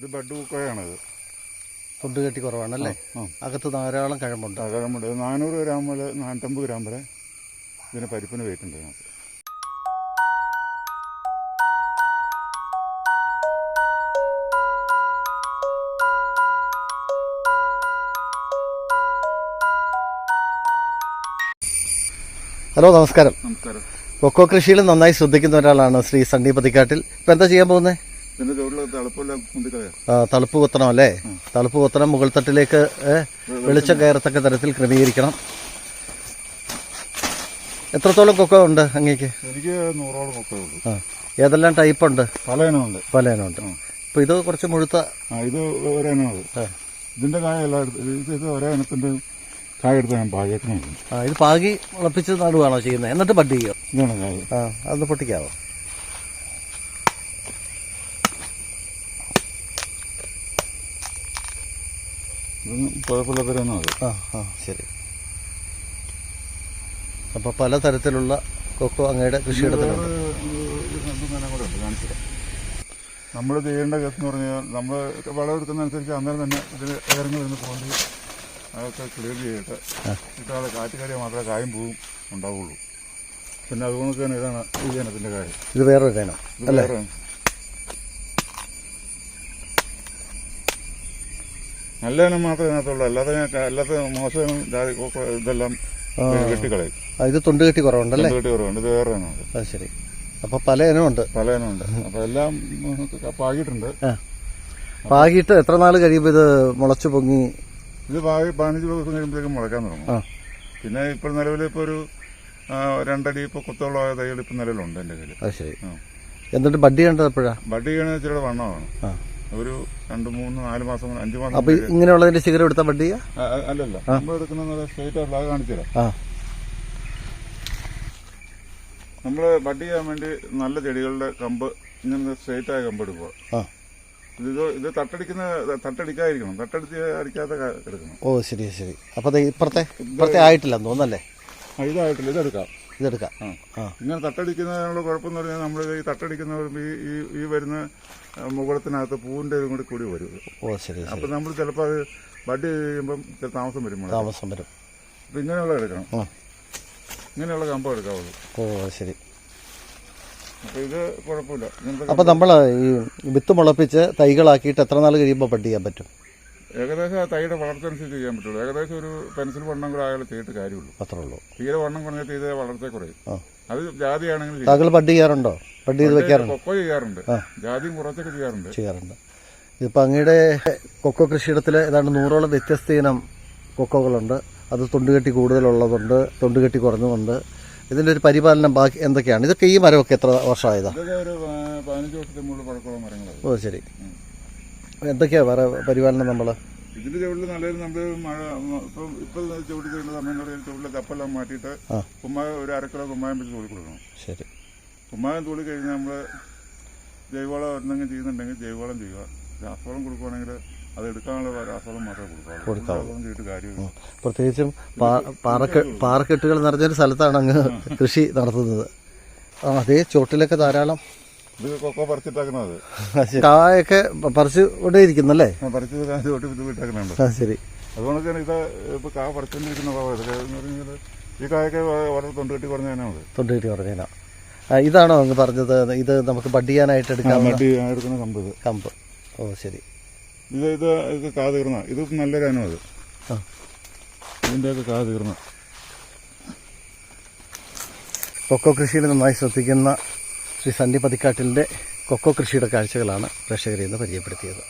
ഇത് ബഡ് കുക്കോയാണിത് തൊണ്ട് കെട്ടി കുറവാണല്ലേ? അകത്ത് ധാരാളം കഴമ്പുണ്ട് കിഴമ്പുണ്ട് നാനൂറ് ഗ്രാം വരെ നാനൂറ്റമ്പത് ഗ്രാം വരെ ഇതിന് പരിപ്പിന് വെയിറ്റ് ഉണ്ട് ഇതിനകത്ത്. ഹലോ നമസ്കാരം. നമസ്കാരം. കൊക്കോ കൃഷിയിൽ നന്നായി ശ്രദ്ധിക്കുന്ന ഒരാളാണ് ശ്രീ സണ്ണി പതിക്കാട്ടിൽ. ഇപ്പം എന്താ ചെയ്യാൻ പോകുന്നത് ഇതിന്റെ ചുവട്ടിൽ തളുപ്പെല്ലാം മുന്തിക്കളയാ തളുപ്പ് കുത്തണം അല്ലേ? തളുപ്പ് കുത്തണം മുകൾ തട്ടിലേക്ക് വെളിച്ചം കയറത്തക്ക തരത്തിൽ ക്രമീകരിക്കണം. എത്രത്തോളം കൊക്ക ഉണ്ട് അങ്ങേക്ക്? എനിക്ക് നൂറോളം കൊക്ക ഉള്ളൂ. ആ ഏതെല്ലാം ടൈപ്പ് ഉണ്ട്? പലയനുണ്ട് പലയനുണ്ട് പല ഇപ്പൊ ഇത് കുറച്ച് മുഴുത്ത ഇത് ഒരേനത് ഇതിന്റെ കായ എല്ലാം ഇത് ഒരേ ഇനത്തിന്റെ കായ എടുത്ത് ഞാൻ ആ ഇത് പാകി മുളപ്പിച്ച് നടുവാണോ ചെയ്യുന്നത്? എന്നിട്ട് ചെയ്യോ? ഇതാണ് കായ. ആ അതൊന്ന് പൊട്ടിക്കാവോ? കുഴപ്പമില്ലാത്തരൊന്നും അത്. ആ ആ ശരി. അപ്പോൾ പല തരത്തിലുള്ള കൊക്കോ അങ്ങയുടെ കൃഷിയിടത്തിലുണ്ട്. നമ്മൾ ചെയ്യേണ്ട കേസ് എന്ന് പറഞ്ഞാൽ നമ്മൾ വളം എടുക്കുന്നതനുസരിച്ച് അന്നേരം തന്നെ ഇതിന് ഇറങ്ങി നിന്ന് പോകേണ്ടി അതൊക്കെ ക്ലിയർ ചെയ്തിട്ട് ഇട്ടാതെ കാറ്റുകാരി മാത്രമേ കായും പൂവും ഉണ്ടാവുള്ളൂ. പിന്നെ അതുകൊണ്ട് തന്നെ ഇതാണ് ഈ ജനത്തിന്റെ കാര്യം. ഇത് വേറൊരു ഇനം ഇത് അല്ലേ? വേറെ നല്ല ഇനം മാത്രമേ ഇതിനകത്തുള്ളൂ. അല്ലാതെ അല്ലാത്ത മോശം ഇതെല്ലാം കെട്ടിക്കളയും. ഇത് തൊണ്ട് കെട്ടി കുറവുണ്ടല്ലേ കെട്ടി കുറവുണ്ട്. ഇത് വേറെ അത് ശരി. അപ്പൊ പല ഇനമുണ്ട് പല ഇനമുണ്ട് അപ്പൊ എല്ലാം പാകിട്ടുണ്ട് പാകിയിട്ടുണ്ട്. പാകിയിട്ട് എത്ര നാൾ കഴിയുമ്പോൾ ഇത് മുളച്ചു പൊങ്ങി? ഇത് പാകി പതിനഞ്ച് ദിവസം കഴിയുമ്പോഴേക്കും മുളക്കാൻ തുടങ്ങും. ആ. പിന്നെ ഇപ്പോൾ നിലവിൽ ഇപ്പോൾ ഒരു രണ്ടടി രണ്ടടി ഇപ്പോൾ കുത്തോളമായ തൈകൾ ഇപ്പം നിലവിലുണ്ട് എന്റെ കയ്യിൽ അത് ശരി. എന്നിട്ട് ബഡ് ചെയ്യേണ്ടത് എപ്പോഴാ? ബഡ് കഴിഞ്ഞാൽ ഇച്ചിരി വണ്ണമാണ്. ആ. ഒരു രണ്ട് മൂന്ന് നാല് മാസം അഞ്ചു മാസം അപ്പൊ ഇങ്ങനെയുള്ളതിന്റെ ശിഖരം എടുത്താൽ ആ, അല്ലല്ല. നമ്മൾ എടുക്കുന്ന സ്ട്രേറ്റ് ആയിട്ടുള്ള അത് നമ്മൾ ബഡ് ചെയ്യാൻ വേണ്ടി നല്ല ചെടികളുടെ കമ്പ് ഇങ്ങനെ സ്ട്രേറ്റ് ആയ കമ്പ് എടുക്കുക. ഇത് ഇത് തട്ടടിക്കുന്ന തട്ടടിക്കാതിരിക്കണം. തട്ടടിച്ച് അടിക്കാതെ എടുക്കണം. ഓ ശരി ശരി. അപ്പൊ ഇപ്പുറത്തെ ഇപ്പുറത്തെ ആയിട്ടില്ല തോന്നല്ലേ ഇതായിട്ടില്ല. ഇതെടുക്കാം. ഇതെടുക്കാം. ഇങ്ങനെ തട്ടടിക്കുന്നതിനുള്ള കുഴപ്പമെന്ന് പറഞ്ഞാൽ നമ്മൾ ഈ തട്ടടിക്കുന്ന ഈ ഈ വരുന്ന മുകളത്തിനകത്ത് പൂവിന്റെ പൂവിന്റെ ഇതും കൂടി കൂടി വരും. ഓ ശരി അപ്പൊ നമ്മൾ ചിലപ്പോൾ അത് ബഡ് ചെയ്യുമ്പം ചില താമസം വരും താമസം വരും. അപ്പം ഇങ്ങനെയുള്ള എടുക്കണം. ഇങ്ങനെയുള്ള കമ്പം എടുക്കാവുള്ളൂ. ഓ ശരി. അപ്പൊ നമ്മൾ ഈ വിത്ത് മുളപ്പിച്ച് തൈകളാക്കിയിട്ട് എത്ര നാൾ കഴിയുമ്പോൾ ചെയ്യാൻ പറ്റും? ഏകദേശം ആ തൈയുടെ വളർച്ച അനുസരിച്ച് ചെയ്യാൻ പറ്റുള്ളൂ. ഏകദേശം ഒരു പെൻസിൽ വണ്ണം കൂടെ ആയാലും ചെയ്തിട്ട് കാര്യമുള്ളൂ. അത്രേ ഉള്ളൂ തീരെ വണ്ണം കുറഞ്ഞിട്ട് തീരെ വളർച്ച കുറയും. അത് ജാതിയാണെങ്കിൽ. താങ്കൾ ബഡ് ചെയ്യാറുണ്ടോ? ബഡ് ചെയ്ത് വെക്കാറുണ്ടോ. കൊക്കോ ചെയ്യാറുണ്ട്. ജാതിയും കുറച്ചൊക്കെ ചെയ്യാറുണ്ട്. ചെയ്യാറുണ്ട്. ഇതിപ്പോൾ അങ്ങയുടെ കൊക്കോ കൃഷിയിടത്തിൽ ഏതാണ്ട് നൂറോളം വ്യത്യസ്ത ഇനം കൊക്കോകളുണ്ട്. അത് തൊണ്ടുകെട്ടി കൂടുതലുള്ളതുണ്ട് തൊണ്ടുകെട്ടി കുറഞ്ഞതുണ്ട്. ഇതിന്റെ ഒരു പരിപാലനം ബാക്കി എന്തൊക്കെയാണ്? ഇതൊക്കെ ഈ മരമൊക്കെ എത്ര വർഷമായതാണ് ഓ ശരി. എന്തൊക്കെയാ വേറെ പരിപാലനം നമ്മൾ ഇതിന്റെ ചുവട്ടിൽ നല്ലൊരു നമ്മൾ മഴ ഇപ്പം ഇപ്പം ചുവട്ടിൽ ചെയ്യുന്ന സമയം ചുവട്ടിലെ കപ്പെല്ലാം മാറ്റിയിട്ട്. കുമ്മായം ഒരു അരക്കിലോ കിലോ കുമ്മായം വെച്ച് തൂളി കൊടുക്കണം. ശരി. കുമ്മായം തൂളി കഴിഞ്ഞാൽ നമ്മൾ ജൈവവളം എന്തെങ്കിലും ചെയ്യുന്നുണ്ടെങ്കിൽ ജൈവവളം ചെയ്യുക. രാസവളം കൊടുക്കുവാണെങ്കിൽ അത് എടുക്കാനുള്ള രാസവളം മാത്രമേ കൊടുക്കാവുള്ളൂ. പ്രത്യേകിച്ചും പാറക്കെ പാറക്കെട്ടുകൾ നിറഞ്ഞൊരു സ്ഥലത്താണ് അങ്ങ് കൃഷി നടത്തുന്നത്. അതേ ചുവട്ടിലൊക്കെ ധാരാളം ഇത് കൊക്കോ പറിച്ചിട്ടാക്കുന്നത് കായൊക്കെ പറിച്ചു കൊണ്ടേ ഇരിക്കുന്നല്ലേ വിട്ടേക്കുന്നുണ്ട് ശരി അതുകൊണ്ട് തന്നെ ഇത് ഇപ്പോൾ കാ പറിച്ചുകൊണ്ടിരിക്കുന്ന ഭാഗം ഇതൊക്കെ എന്ന് പറഞ്ഞാൽ ഈ കായൊക്കെ വളരെ തൊണ്ട് കെട്ടി ഇതാണോ അങ്ങ് പറഞ്ഞത്? ഇത് നമുക്ക് ബഡ് ചെയ്യാനായിട്ട് എടുക്കാം ബഡ് എടുക്കുന്ന കമ്പ് ഇത്. കമ്പ്. ഓ ശരി. ഇത് ഇത് ഇത് കാ തീർന്ന. ഇത് നല്ലൊരു അനു അത്. ഇതിന്റെയൊക്കെ ഇതിന്റെയൊക്കെ കാ തീർന്ന. കൊക്കോ കൃഷിയിൽ നന്നായി ശ്രദ്ധിക്കുന്ന ശ്രീ പതിക്കാട്ടിലിന്റെ കൊക്കോ കൃഷിയുടെ കാഴ്ചകളാണ് പ്രേക്ഷകരെ ഇന്ന് പരിചയപ്പെടുത്തിയത്.